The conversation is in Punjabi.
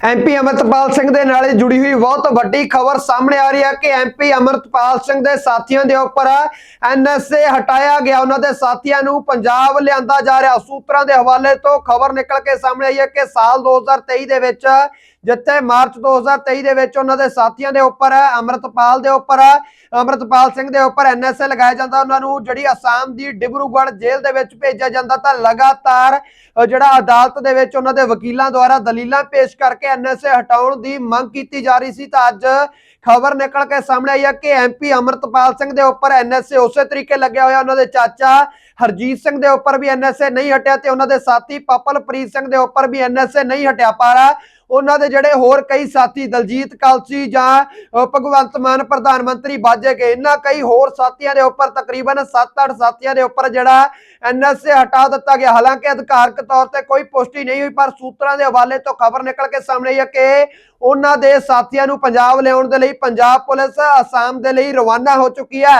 ਐਮਪੀ ਅਮਰਤਪਾਲ ਸਿੰਘ ਦੇ ਨਾਲ ਜੁੜੀ ਹੋਈ ਬਹੁਤ ਵੱਡੀ ਖਬਰ ਸਾਹਮਣੇ ਆ ਰਹੀ ਹੈ ਕਿ ਐਮਪੀ ਅਮਰਤਪਾਲ ਸਿੰਘ ਦੇ ਸਾਥੀਆਂ ਦੇ ਉੱਪਰ ਐਨਐਸਏ ਹਟਾਇਆ ਗਿਆ। ਉਹਨਾਂ ਦੇ ਸਾਥੀਆਂ ਨੂੰ ਪੰਜਾਬ ਲਿਆਂਦਾ ਜਾ ਰਿਹਾ। ਸੂਤਰਾਂ ਦੇ ਹਵਾਲੇ ਤੋਂ ਖਬਰ ਨਿਕਲ ਕੇ ਸਾਹਮਣੇ ਆਈ ਹੈ ਕਿ ਸਾਲ 2023 ਦੇ ਵਿੱਚ ਜਿੱਥੇ ਮਾਰਚ 2023 ਦੇ ਵਿੱਚ ਉਹਨਾਂ ਦੇ ਸਾਥੀਆਂ ਦੇ ਉੱਪਰ, ਅਮਰਤਪਾਲ ਦੇ ਉੱਪਰ, ਅਮਰਤਪਾਲ ਸਿੰਘ ਦੇ ਉੱਪਰ ਐਨਐਸਏ ਲਗਾਇਆ ਜਾਂਦਾ, ਉਹਨਾਂ ਨੂੰ ਜਿਹੜੀ ਅਸਾਮ ਦੀ ਡਿਬਰੂਗੜ੍ਹ ਜੇਲ੍ਹ ਦੇ ਵਿੱਚ ਭੇਜਿਆ ਜਾਂਦਾ ਤਾਂ ਲਗਾਤਾਰ ਜਿਹੜਾ ਅਦਾਲਤ ਦੇ ਵਿੱਚ ਉਹਨਾਂ ਦੇ ਵਕੀਲਾਂ ਦੁਆਰਾ ਦਲੀਲਾਂ ਪੇਸ਼ ਕਰਕੇ ਐਨਐਸਏ ਹਟਾਉਣ ਦੀ ਮੰਗ ਕੀਤੀ ਜਾ ਰਹੀ ਸੀ ਤਾਂ ਅੱਜ ਖਬਰ ਨਿਕਲ ਕੇ ਸਾਹਮਣੇ ਆਈ ਹੈ ਕਿ ਐਮਪੀ ਅਮਰਤਪਾਲ ਸਿੰਘ ਦੇ ਉੱਪਰ ਐਨਐਸਏ ਉਸੇ ਤਰੀਕੇ ਲੱਗਿਆ ਹੋਇਆ, ਉਹਨਾਂ ਦੇ ਚਾਚਾ ਹਰਜੀਤ ਸਿੰਘ ਦੇ ਉੱਪਰ ਵੀ ਐਨਐਸਏ ਨਹੀਂ ਹਟਿਆ ਤੇ ਉਹਨਾਂ ਦੇ ਸਾਥੀ ਪਪਲਪ੍ਰੀਤ ਸਿੰਘ ਦੇ ਉੱਪਰ ਵੀ ਐਨਐਸਏ ਨਹੀਂ ਹਟਿਆ, ਪਰ ਉਹਨਾਂ ਦੇ ਜਿਹੜੇ ਹੋਰ ਕਈ ਸਾਥੀ, ਦਲਜੀਤ ਕਲਸੀ ਜਾਂ ਭਗਵੰਤ ਮਾਨ ਪ੍ਰਧਾਨ ਮੰਤਰੀ ਬਾਜੇ ਗਏ। ਇਹਨਾਂ ਕਈ ਹੋਰ ਸਾਥੀਆਂ ਦੇ ਉੱਪਰ ਤਕਰੀਬਨ 7-8 ਸਾਥੀਆਂ ਦੇ ਉੱਪਰ ਜਿਹੜਾ ਐਨਐਸਏ ਹਟਾ ਦਿੱਤਾ ਗਿਆ। ਹਾਲਾਂਕਿ ਅਧਿਕਾਰਕ ਤੌਰ ਤੇ ਕੋਈ ਪੁਸ਼ਟੀ ਨਹੀਂ ਹੋਈ, ਪਰ ਸੂਤਰਾਂ ਦੇ ਹਵਾਲੇ ਤੋਂ ਖਬਰ ਨਿਕਲ ਕੇ ਸਾਹਮਣੇ ਆਈ ਹੈ ਕਿ ਉਹਨਾਂ ਦੇ ਸਾਥੀਆਂ ਨੂੰ ਪੰਜਾਬ ਲਿਆਉਣ ਦੇ ਲਈ ਪੰਜਾਬ ਪੁਲਿਸ ਅਸਾਮ ਦੇ ਲਈ ਰਵਾਨਾ ਹੋ ਚੁੱਕੀ ਹੈ।